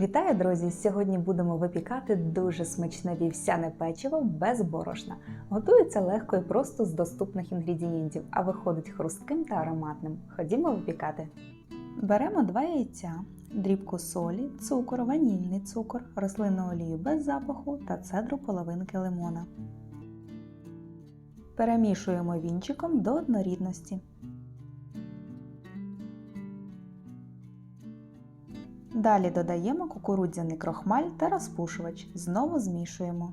Вітаю, друзі! Сьогодні будемо випікати дуже смачне вівсяне печиво без борошна. Готується легко і просто з доступних інгредієнтів, а виходить хрустким та ароматним. Ходімо випікати. Беремо два яйця, дрібку солі, цукор, ванільний цукор, рослинну олію без запаху та цедру половинки лимона. Перемішуємо вінчиком до однорідності. Далі додаємо кукурудзяний крохмаль та розпушувач. Знову змішуємо.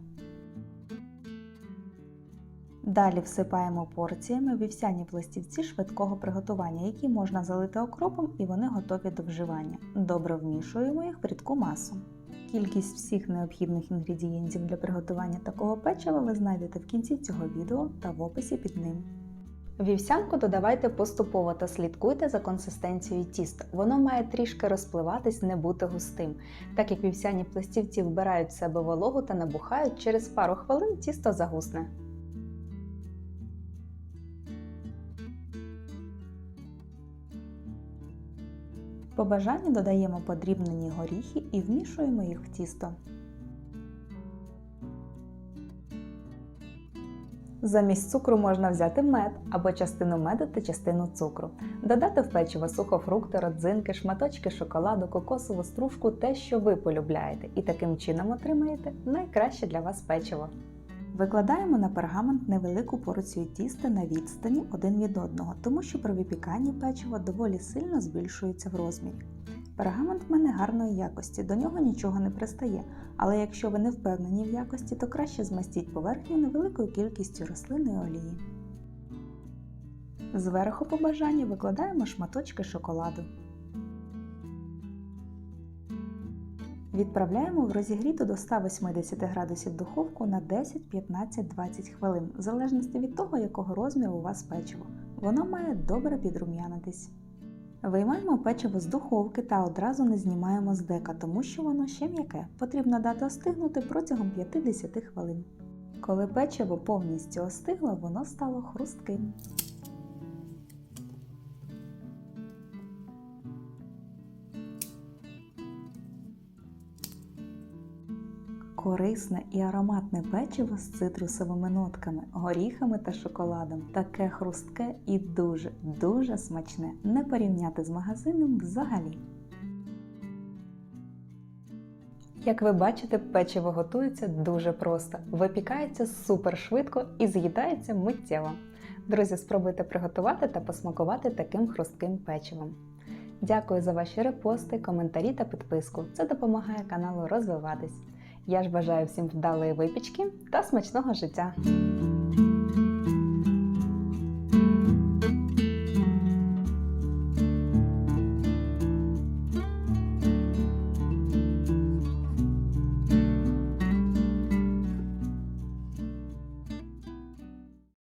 Далі всипаємо порціями вівсяні пластівці швидкого приготування, які можна залити окропом і вони готові до вживання. Добре вмішуємо їх в рідку масу. Кількість всіх необхідних інгредієнтів для приготування такого печива ви знайдете в кінці цього відео та в описі під ним. Вівсянку додавайте поступово та слідкуйте за консистенцією тіста. Воно має трішки розпливатись, не бути густим. Так як вівсяні пластівці вбирають в себе вологу та набухають, через пару хвилин тісто загусне. По бажанню додаємо подрібнені горіхи і вмішуємо їх в тісто. Замість цукру можна взяти мед або частину меду та частину цукру, додати в печиво сухофрукти, родзинки, шматочки шоколаду, кокосову стружку, те, що ви полюбляєте, і таким чином отримаєте найкраще для вас печиво. Викладаємо на пергамент невелику порцію тіста на відстані один від одного, тому що при випіканні печиво доволі сильно збільшується в розмірі. Пергамент в мене гарної якості, до нього нічого не пристає, але якщо ви не впевнені в якості, то краще змастіть поверхню невеликою кількістю рослинної олії. Зверху по бажанню викладаємо шматочки шоколаду. Відправляємо в розігріту до 180 градусів духовку на 10, 15, 20 хвилин, в залежності від того, якого розміру у вас печиво. Воно має добре підрум'янитись. Виймаємо печиво з духовки та одразу не знімаємо з дека, тому що воно ще м'яке. Потрібно дати остигнути протягом 50 хвилин. Коли печиво повністю остигло, воно стало хрустким. Корисне і ароматне печиво з цитрусовими нотками, горіхами та шоколадом. Таке хрустке і дуже, дуже смачне. Не порівняти з магазином взагалі. Як ви бачите, печиво готується дуже просто, випікається супер швидко і з'їдається миттєво. Друзі, спробуйте приготувати та посмакувати таким хрустким печивом. Дякую за ваші репости, коментарі та підписку. Це допомагає каналу розвиватись. Я ж бажаю всім вдалої випічки та смачного життя!